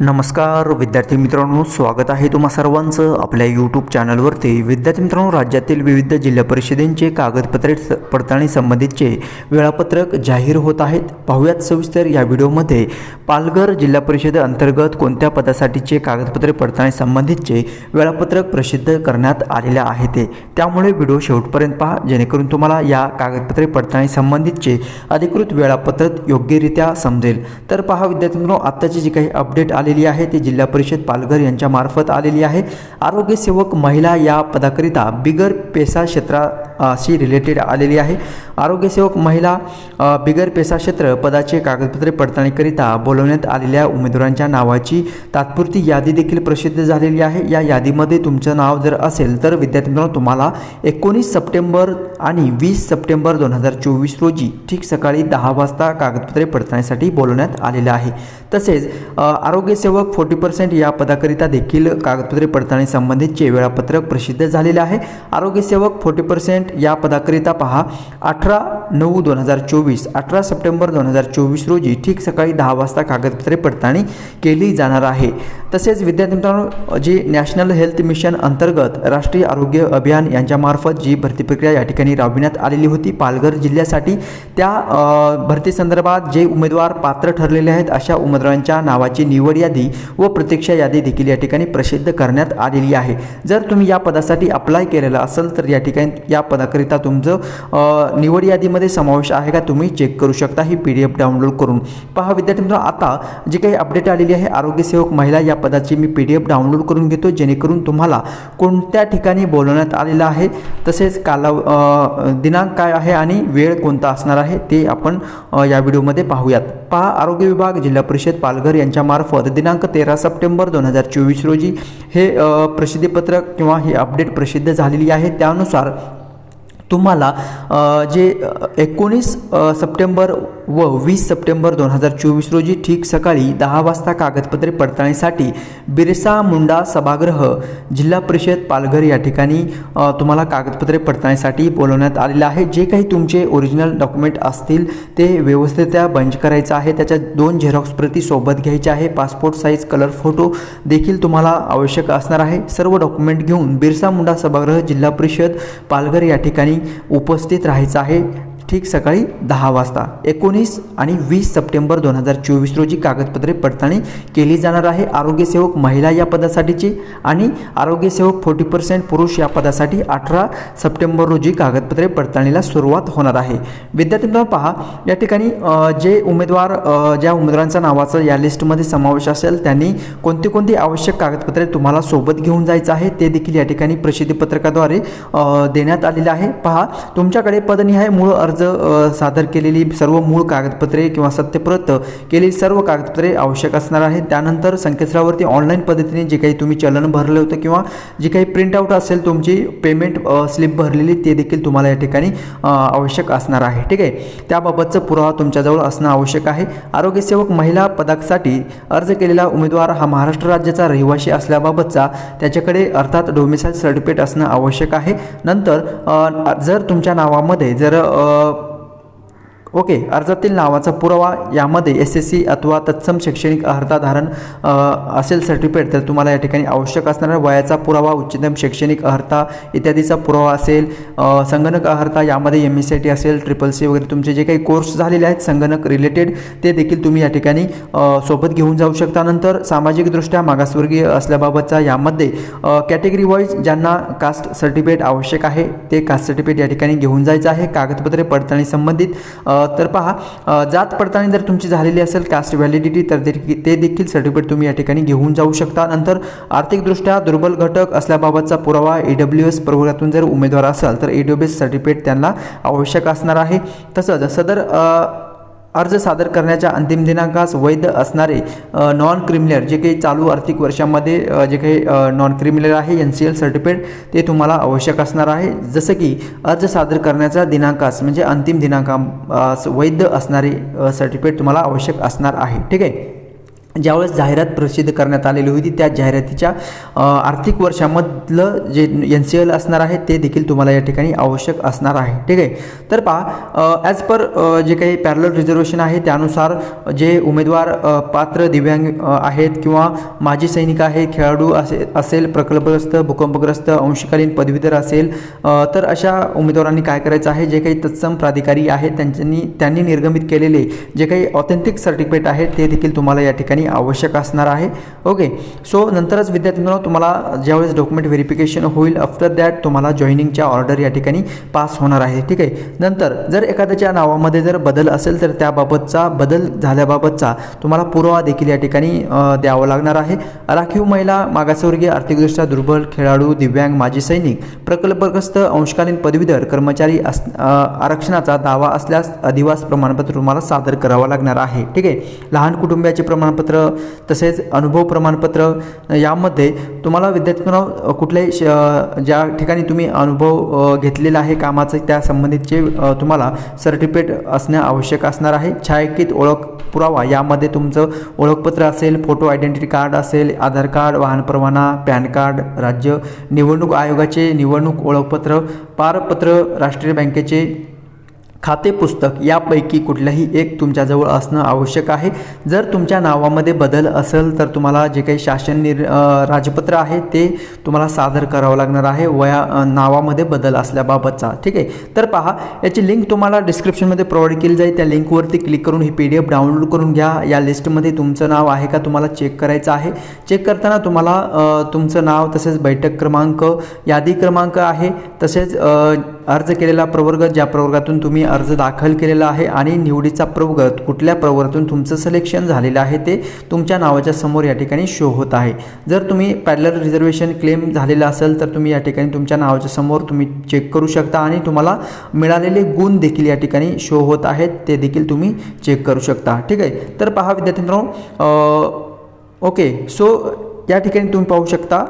नमस्कार विद्यार्थी मित्रांनो स्वागत आहे तुम्हा सर्वांचं आपल्या यूट्यूब चॅनलवरती विद्यार्थी मित्रांनो राज्यातील विविध जिल्हा परिषदेंचे कागदपत्रे स- पडताळणी संबंधितचे वेळापत्रक जाहीर होत आहेत. पाहुयात सविस्तर या व्हिडिओमध्ये. पालघर जिल्हा परिषद अंतर्गत कोणत्या पदासाठीचे कागदपत्रे पडताळणी संबंधितचे वेळापत्रक प्रसिद्ध करण्यात आलेले आहे ते त्यामुळे व्हिडिओ शेवटपर्यंत पहा. जेणेकरून तुम्हाला या कागदपत्रे पडताळणी संबंधितचे अधिकृत वेळापत्रक योग्यरित्या समजेल. तर पहा विद्यार्थी मित्रांनो आत्ताची जी काही अपडेट आलेली आहे. ती जिल्हा परिषद पालघर यांच्यामार्फत आलेली आहे. आरोग्यसेवक महिला या पदाकरिता बिगर पेसा शी रिलेटेड आलेली आहे. आरोग्यसेवक महिला बिगर पेसा क्षेत्र पदाचे कागदपत्रे पडताळणीकरिता बोलवण्यात आलेल्या उमेदवारांच्या नावाची तात्पुरती यादी देखील प्रसिद्ध झालेली आहे. या यादीमध्ये तुमचं नाव जर असेल तर विद्यार्थी मित्रांनो तुम्हाला एकोणीस सप्टेंबर आणि वीस सप्टेंबर दोन हजार चोवीस रोजी ठीक सकाळी दहा वाजता कागदपत्रे पडताळणीसाठी बोलवण्यात आलेलं आहे. तसेच आरोग्यसेवक फोर्टी पर्सेंट या पदाकरिता देखील कागदपत्रे पडताळणी संबंधितचे वेळापत्रक प्रसिद्ध झालेले आहे. आरोग्यसेवक फोर्टी पर्सेंट या पदाकरिता पहा अठरा नऊ दोन हजार चोवीस अठरा सप्टेंबर दोन हजार चोवीस रोजी ठीक सकाळी दहा वाजता कागदपत्रे पडताळणी केली जाणार आहे. तसेच विद्यार्थी मित्रांनो जी नॅशनल हेल्थ मिशन अंतर्गत राष्ट्रीय आरोग्य अभियान यांच्यामार्फत जी भरती प्रक्रिया या ठिकाणी राबविण्यात आलेली होती पालघर जिल्ह्यासाठी त्या भरतीसंदर्भात जे उमेदवार पात्र ठरलेले आहेत अशा उमेदवारांच्या नावाची निवड यादी व प्रतीक्षा यादी देखील या ठिकाणी प्रसिद्ध करण्यात आलेली आहे. जर तुम्ही या पदासाठी अप्लाय केलेला असेल तर या ठिकाणी या पदाकरिता तुमचं निवड यादीमध्ये समावेश आहे का? तुम्ही चेक करू शकता. ही पी डी एफ डाउनलोड करून पहा. विद्यार्थी मित्रांनो आता जी काही अपडेट आलेली आहे आरोग्यसेवक महिला या पदाची मी पी डी एफ डाउनलोड करून घेतो जेणेकरून तुम्हाला कोणत्या ठिकाणी बोलवण्यात आलेलं आहे तसेच काला दिनांक काय आहे आणि वेळ कोणता असणार आहे ते आपण या व्हिडिओमध्ये पाहूयात. पहा. आरोग्य विभाग जिल्हा परिषद पालघर यांच्यामार्फत दिनांक तेरा सप्टेंबर दोन हजार चोवीस रोजी हे प्रसिद्धीपत्रक किंवा ही अपडेट प्रसिद्ध झालेली आहे. त्यानुसार तुम्हाला जे एकोणीस सप्टेंबर व वीस सप्टेंबर दोन हजार चोवीस रोजी ठीक सकाळी दहा वाजता कागदपत्रे पडताळणीसाठी बिरसा मुंडा सभागृह जिल्हा परिषद पालघर या ठिकाणी तुम्हाला कागदपत्रे पडताळणीसाठी बोलवण्यात आलेलं आहे. जे काही तुमचे ओरिजिनल डॉक्युमेंट असतील ते व्यवस्थित्या बंच करायचं आहे. त्याच्या दोन झेरॉक्स प्रती सोबत घ्यायचे आहे. पासपोर्ट साईज कलर फोटो देखील तुम्हाला आवश्यक असणार आहे. सर्व डॉक्युमेंट घेऊन बिरसा मुंडा सभागृह जिल्हा परिषद पालघर या ठिकाणी उपस्थित राहायचं आहे. ठीक सकाळी दहा वाजता. एकोणीस आणि वीस सप्टेंबर दोन हजार चोवीस रोजी कागदपत्रे पडताळणी केली जाणार आहे. आरोग्यसेवक महिला या पदासाठीची आणि आरोग्यसेवक फोर्टी पर्सेंट पुरुष या पदासाठी अठरा सप्टेंबर रोजी कागदपत्रे पडताळणीला सुरुवात होणार आहे. विद्यार्थी मित्रांनो पहा या ठिकाणी जे उमेदवार ज्या उमेदवारांचा नावाचा या लिस्टमध्ये समावेश असेल त्यांनी कोणती कोणती आवश्यक कागदपत्रे तुम्हाला सोबत घेऊन जायचं आहे ते देखील या ठिकाणी प्रसिद्धीपत्रकाद्वारे देण्यात आलेले आहे. पहा तुमच्याकडे पदनिहाय मूळ अर्ज अर्ज सादर केलेली सर्व मूळ कागदपत्रे किंवा सत्यप्रत केलेली सर्व कागदपत्रे आवश्यक असणार आहेत. त्यानंतर संकेतस्थळावरती ऑनलाईन पद्धतीने जे काही तुम्ही चलन भरलं होतं किंवा जी काही प्रिंटआउट असेल तुमची पेमेंट स्लिप भरलेली ते देखील तुम्हाला या ठिकाणी आवश्यक असणार आहे. ठीक आहे? त्याबाबतचा पुरावा तुमच्याजवळ असणं आवश्यक आहे. आरोग्यसेवक महिला पदासाठी अर्ज केलेला उमेदवार हा महाराष्ट्र राज्याचा रहिवासी असल्याबाबतचा त्याच्याकडे अर्थात डोमिसाईल सर्टिफिकेट असणं आवश्यक आहे. नंतर जर तुमच्या नावामध्ये जर ओके अर्जातील नावाचा पुरावा यामध्ये एस एस सी अथवा तत्सम शैक्षणिक अर्हता धारण असेल सर्टिफिकेट तर तुम्हाला या ठिकाणी आवश्यक असणारा वयाचा पुरावा उच्चतम शैक्षणिक अर्हता इत्यादीचा पुरावा असेल संगणक अर्हता यामध्ये एम एस सी टी असेल ट्रिपल सी वगैरे तुमचे जे काही कोर्स झालेले आहेत संगणक रिलेटेड ते देखील तुम्ही या ठिकाणी सोबत घेऊन जाऊ शकता. नंतर सामाजिकदृष्ट्या मागासवर्गीय असल्याबाबतचा यामध्ये कॅटेगरी वाईज ज्यांना कास्ट सर्टिफिकेट आवश्यक आहे ते कास्ट सर्टिफिकेट या ठिकाणी घेऊन जायचं आहे. कागदपत्रे पडताळणी संबंधित तर पहा जात पडताळणी जर तुमची झालेली असेल कास्ट व्हॅलिडिटी तर ते देखील सर्टिफिकेट तुम्ही या ठिकाणी घेऊन जाऊ शकता. नंतर आर्थिकदृष्ट्या दुर्बल घटक असल्याबाबतचा पुरावा ए डब्ल्यू एस प्रवर्गातून जर उमेदवार असाल तर ए डब्ल्यू एस सर्टिफिकेट त्यांना आवश्यक असणार आहे. तसंच सदर अर्ज सादर करण्याच्या अंतिम दिनांकास वैध असणारे नॉन क्रिमिनल जे काही चालू आर्थिक वर्षामध्ये जे काही नॉन क्रिमिनल आहे एन सी एल सर्टिफिकेट ते तुम्हाला आवश्यक असणार आहे. जसं की अर्ज सादर करण्याचा दिनांकास म्हणजे अंतिम दिनांकास वैध असणारे सर्टिफिकेट तुम्हाला आवश्यक असणार आहे. ठीक आहे? ज्यावेळेस जाहिरात प्रसिद्ध करण्यात आलेली होती त्या जाहिरातीच्या आर्थिक वर्षामधलं जे एन सी एल असणार आहे ते देखील तुम्हाला या ठिकाणी आवश्यक असणार आहे. ठीक आहे? तर पहा ॲज पर जे काही पॅरल रिझर्वेशन आहे त्यानुसार जे उमेदवार पात्र दिव्यांग आहेत किंवा माजी सैनिक आहे खेळाडू असे असेल प्रकल्पग्रस्त भूकंपग्रस्त अंशकालीन पदवीधर असेल तर अशा उमेदवारांनी काय करायचं आहे? जे काही तत्सम प्राधिकारी आहेत त्यांनी त्यांनी निर्गमित केलेले जे काही ऑथेंटिक सर्टिफिकेट आहेत ते देखील तुम्हाला या ठिकाणी आवश्यक असणार आहे. ओके सो नंतरच विद्यार्थ्यांनो तुम्हाला ज्यावेळेस डॉक्युमेंट व्हेरिफिकेशन होईल आफ्टर दॅट तुम्हाला जॉईनिंगच्या ऑर्डर या ठिकाणी पास होणार आहे. ठीक आहे? नंतर जर एखाद्याच्या नावामध्ये जर बदल असेल तर त्याबाबतचा बदल झाल्याबाबतचा तुम्हाला पुरावा देखील या ठिकाणी द्यावा लागणार आहे. राखीव महिला मागासवर्गीय आर्थिकदृष्ट्या दुर्बल खेळाडू दिव्यांग माजी सैनिक प्रकल्पग्रस्त अंशकालीन पदवीधर कर्मचारी अस आरक्षणाचा दावा असल्यास अधिवास प्रमाणपत्र तुम्हाला सादर करावा लागणार आहे. ठीक आहे? लहान कुटुंबियाचे प्रमाणपत्र तसेच अनुभव प्रमाणपत्र यामध्ये तुम्हाला विद्यार्थ्यांना कुठल्याही श ज्या ठिकाणी तुम्ही अनुभव घेतलेला आहे कामाचं त्या संबंधितचे तुम्हाला सर्टिफिकेट असणे आवश्यक असणार आहे. छायांकित ओळख पुरावा यामध्ये तुमचं ओळखपत्र असेल फोटो आयडेंटिटी कार्ड असेल आधार कार्ड वाहन परवाना पॅन कार्ड राज्य निवडणूक आयोगाचे निवडणूक ओळखपत्र पारपत्र राष्ट्रीय बँकेचे खाते पुस्तक यापैकी कुठलंही एक तुमच्याजवळ असणं आवश्यक आहे. जर तुमच्या नावामध्ये बदल असेल तर तुम्हाला जे काही शासन निर राजपत्र आहे ते तुम्हाला सादर करावं लागणार आहे. वया नावामध्ये बदल असल्याबाबतचा. ठीक आहे? तर पहा याची लिंक तुम्हाला डिस्क्रिप्शनमध्ये प्रोव्हाइड केली जाईल. त्या लिंकवरती क्लिक करून ही पी डी एफ डाउनलोड करून घ्या. या लिस्टमध्ये तुमचं नाव आहे का तुम्हाला चेक करायचं आहे. चेक करताना तुम्हाला तुमचं नाव तसेच बैठक क्रमांक यादी क्रमांक आहे तसेच अर्ज केलेला प्रवर्ग ज्या प्रवर्गातून तुम्ही अर्ज दाखल केलेला आहे आणि निवडीचा प्रवर्ग कुठल्या प्रवर्गातून तुमचं सिलेक्शन झालेलं आहे ते तुमच्या नावाच्या समोर या ठिकाणी शो होत आहे. जर तुम्ही पॅरलर रिझर्वेशन क्लेम झालेलं असेल तर तुम्ही या ठिकाणी तुमच्या नावाच्या समोर तुम्ही चेक करू शकता आणि तुम्हाला मिळालेले गुण देखील या ठिकाणी शो होत आहेत ते देखील तुम्ही चेक करू शकता. ठीक आहे? तर पहा विद्यार्थ्यांनो ओके सो या ठिकाणी तुम्ही पाहू शकता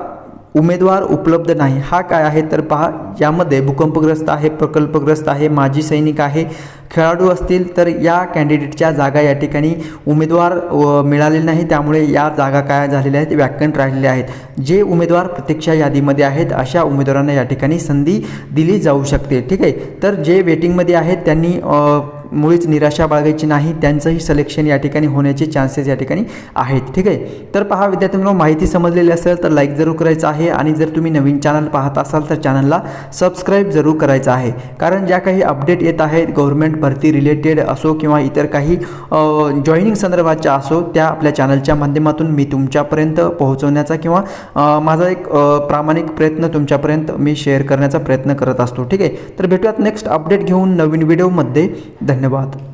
उमेदवार उपलब्ध नाही. हा काय आहे? तर पहा यामध्ये भूकंपग्रस्त आहे प्रकल्पग्रस्त आहे माजी सैनिक आहे खेळाडू असतील तर या कॅन्डिडेटच्या जागा या ठिकाणी उमेदवार मिळालेले नाही. त्यामुळे या जागा काय झालेल्या आहेत? वॅकंट राहिलेल्या आहेत. जे उमेदवार प्रतीक्षा यादीमध्ये आहेत अशा उमेदवारांना या ठिकाणी संधी दिली जाऊ शकते. ठीक आहे? तर जे वेटिंगमध्ये आहेत त्यांनी मुळीच निराशा बाळगायची नाही त्यांचंही सिलेक्शन या ठिकाणी होण्याचे चान्सेस या ठिकाणी आहेत. ठीक आहे? तर पहा विद्यार्थ्यांना माहिती समजलेली असेल तर लाईक जरूर करायचं आहे आणि जर तुम्ही नवीन चॅनल पाहत असाल तर चॅनलला सबस्क्राईब जरूर करायचं आहे. कारण ज्या काही अपडेट येत आहेत गव्हर्नमेंट भरती रिलेटेड असो किंवा इतर काही जॉईनिंग संदर्भाच्या असो त्या आपल्या चॅनलच्या माध्यमातून मी तुमच्यापर्यंत पोहोचवण्याचा किंवा माझा एक प्रामाणिक प्रयत्न तुमच्यापर्यंत मी शेअर करण्याचा प्रयत्न करत असतो. ठीक आहे? तर भेटूयात नेक्स्ट अपडेट घेऊन नवीन व्हिडिओमध्ये धन्यवाद.